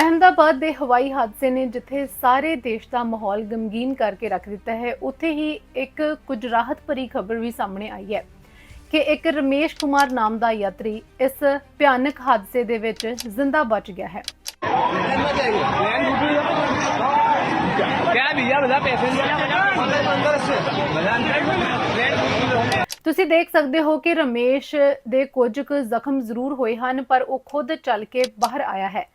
ਅਹਮਦਾਬਾਦ ਦੇ ਹਵਾਈ ਹਾਦਸੇ ਨੇ ਜਿੱਥੇ ਸਾਰੇ ਦੇਸ਼ ਦਾ ਮਾਹੌਲ ਗਮਗੀਨ ਕਰਕੇ ਰੱਖ ਦਿੱਤਾ ਹੈ, ਉੱਥੇ ਹੀ ਇੱਕ ਕੁਝ ਰਾਹਤ ਭਰੀ ਖਬਰ ਵੀ ਸਾਹਮਣੇ ਆਈ ਹੈ ਕਿ ਇੱਕ ਰਮੇਸ਼ ਕੁਮਾਰ ਨਾਮ ਦਾ ਯਾਤਰੀ ਇਸ ਭਿਆਨਕ ਹਾਦਸੇ ਦੇ ਵਿੱਚ ਜ਼ਿੰਦਾ ਬਚ ਗਿਆ ਹੈ। ਤੁਸੀਂ ਦੇਖ ਸਕਦੇ ਹੋ ਕਿ ਰਮੇਸ਼ ਦੇ ਕੁਝ ਜ਼ਖਮ ਜ਼ਰੂਰ ਹੋਏ ਹਨ, ਪਰ ਉਹ ਖੁਦ ਚੱਲ ਕੇ ਬਾਹਰ ਆਇਆ ਹੈ।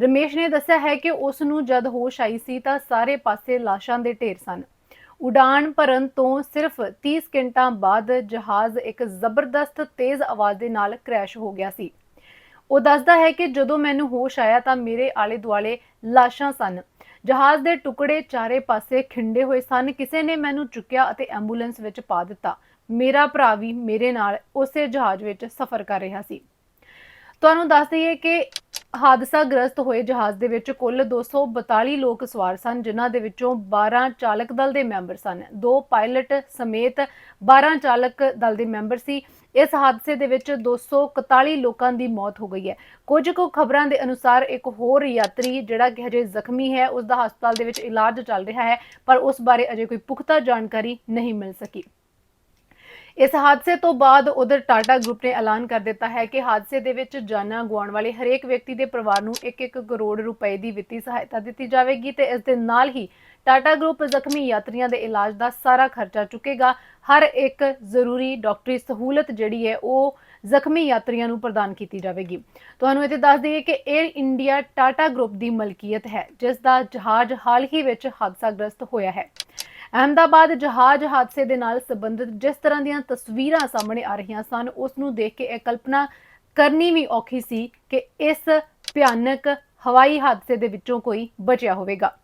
ਰਮੇਸ਼ ਨੇ ਦੱਸਿਆ ਹੈ ਕਿ ਉਸ ਨੂੰ ਜਦ ਹੋਸ਼ ਆਈ ਸੀ ਤਾਂ ਸਾਰੇ ਪਾਸੇ ਲਾਸ਼ਾਂ ਦੇ ਢੇਰ ਸਨ। ਉਡਾਨ ਭਰਨ ਤੋਂ ਸਿਰਫ 30 ਸਕਿੰਟਾਂ ਬਾਅਦ ਜਹਾਜ਼ ਇੱਕ ਜ਼ਬਰਦਸਤ ਤੇਜ਼ ਆਵਾਜ਼ ਦੇ ਨਾਲ ਕ੍ਰੈਸ਼ ਹੋ ਗਿਆ ਸੀ। ਉਹ ਦੱਸਦਾ ਹੈ ਕਿ ਜਦੋਂ ਮੈਨੂੰ ਹੋਸ਼ ਆਇਆ ਤਾਂ ਮੇਰੇ ਆਲੇ ਦੁਆਲੇ ਲਾਸ਼ਾਂ ਸਨ। ਜਹਾਜ਼ ਦੇ ਟੁਕੜੇ ਚਾਰੇ ਪਾਸੇ ਖਿੰਡੇ ਹੋਏ ਸਨ। ਕਿਸੇ ਨੇ ਮੈਨੂੰ ਚੁੱਕਿਆ ਅਤੇ ਐਂਬੂਲੈਂਸ ਵਿੱਚ ਪਾ ਦਿੱਤਾ। ਮੇਰਾ ਭਰਾ ਵੀ ਮੇਰੇ ਨਾਲ ਉਸੇ ਜਹਾਜ਼ ਵਿੱਚ ਸਫ਼ਰ ਕਰ ਰਿਹਾ ਸੀ। ਤੁਹਾਨੂੰ ਦੱਸ ਦਈਏ ਕਿ ਹਾਦਸਾ ਗ੍ਰਸਤ ਹੋਏ ਜਹਾਜ਼ ਦੇ ਵਿੱਚ ਕੁੱਲ 242 ਲੋਕ ਸਵਾਰ ਸਨ, ਜਿਨ੍ਹਾਂ ਦੇ ਵਿੱਚੋਂ 12 ਚਾਲਕ ਦਲ ਦੇ ਮੈਂਬਰ ਸਨ। ਦੋ ਪਾਇਲਟ ਸਮੇਤ 12 ਚਾਲਕ ਦਲ ਦੇ ਮੈਂਬਰ ਸੀ। ਇਸ ਹਾਦਸੇ ਦੇ ਵਿੱਚ 241 ਲੋਕਾਂ ਦੀ ਮੌਤ ਹੋ ਗਈ ਹੈ। ਕੁਝ ਕੁ ਖਬਰਾਂ ਦੇ ਅਨੁਸਾਰ ਇੱਕ ਹੋਰ ਯਾਤਰੀ, ਜਿਹੜਾ ਕਿ ਹਜੇ ਜ਼ਖਮੀ ਹੈ, ਉਸ ਦਾ ਹਸਪਤਾਲ ਦੇ ਵਿੱਚ ਇਲਾਜ ਚੱਲ ਰਿਹਾ ਹੈ, ਪਰ ਉਸ ਬਾਰੇ ਅਜੇ ਕੋਈ ਪੁਖਤਾ ਜਾਣਕਾਰੀ ਨਹੀਂ ਮਿਲ ਸਕੀ। ਇਸ ਹਾਦਸੇ ਤੋਂ ਬਾਅਦ ਉਧਰ ਟਾਟਾ ਗਰੁੱਪ ਨੇ ਐਲਾਨ ਕਰ ਦਿੱਤਾ ਹੈ ਕਿ ਹਾਦਸੇ ਦੇ ਵਿੱਚ ਜਾਨਾਂ ਗਵਾਉਣ ਵਾਲੇ ਹਰੇਕ ਵਿਅਕਤੀ ਦੇ ਪਰਿਵਾਰ ਨੂੰ 1-1 ਕਰੋੜ ਰੁਪਏ ਦੀ ਵਿੱਤੀ ਸਹਾਇਤਾ ਦਿੱਤੀ ਜਾਵੇਗੀ ਤੇ ਇਸ ਦੇ ਨਾਲ ਹੀ ਟਾਟਾ ਗਰੁੱਪ ਜ਼ਖਮੀ ਯਾਤਰੀਆਂ ਦੇ ਇਲਾਜ ਦਾ ਸਾਰਾ ਖਰਚਾ ਚੁੱਕੇਗਾ। ਹਰ ਇੱਕ ਜ਼ਰੂਰੀ ਡਾਕਟਰੀ ਸਹੂਲਤ ਜਿਹੜੀ ਹੈ, ਉਹ ਜ਼ਖਮੀ ਯਾਤਰੀਆਂ ਨੂੰ ਪ੍ਰਦਾਨ ਕੀਤੀ ਜਾਵੇਗੀ। ਤੁਹਾਨੂੰ ਇੱਥੇ ਦੱਸ ਦਈਏ ਕਿ 에ਅਰ ਇੰਡੀਆ ਟਾਟਾ ਗਰੁੱਪ ਦੀ ਮਲਕੀਅਤ ਹੈ, ਜਿਸ ਦਾ ਜਹਾਜ਼ ਹਾਲ ਹੀ ਵਿੱਚ ਹਾਦਸਾਗ੍ਰਸਤ ਹੋਇਆ ਹੈ। ਅਹਮਦਾਬਾਦ ਜਹਾਜ਼ ਹਾਦਸੇ ਦੇ ਨਾਲ ਸੰਬੰਧਿਤ ਜਿਸ ਤਰ੍ਹਾਂ ਦੀਆਂ ਤਸਵੀਰਾਂ ਸਾਹਮਣੇ ਆ ਰਹੀਆਂ ਸਨ, ਉਸ ਨੂੰ ਦੇਖ ਕੇ ਇਹ ਕਲਪਨਾ ਕਰਨੀ ਵੀ ਔਖੀ ਸੀ ਕਿ ਇਸ ਭਿਆਨਕ ਹਵਾਈ ਹਾਦਸੇ ਦੇ ਵਿੱਚੋਂ ਕੋਈ ਬਚਿਆ ਹੋਵੇਗਾ।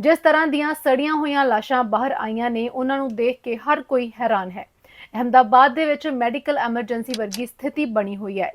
ਜਿਸ ਤਰ੍ਹਾਂ ਦੀਆਂ ਸੜੀਆਂ ਹੋਈਆਂ ਲਾਸ਼ਾਂ ਬਾਹਰ ਆਈਆਂ ਨੇ, ਉਹਨਾਂ ਨੂੰ ਦੇਖ ਕੇ ਹਰ ਕੋਈ ਹੈਰਾਨ ਹੈ। ਅਹਮਦਾਬਾਦ ਦੇ ਵਿੱਚ ਮੈਡੀਕਲ ਐਮਰਜੈਂਸੀ ਵਰਗੀ ਸਥਿਤੀ ਬਣੀ ਹੋਈ ਹੈ।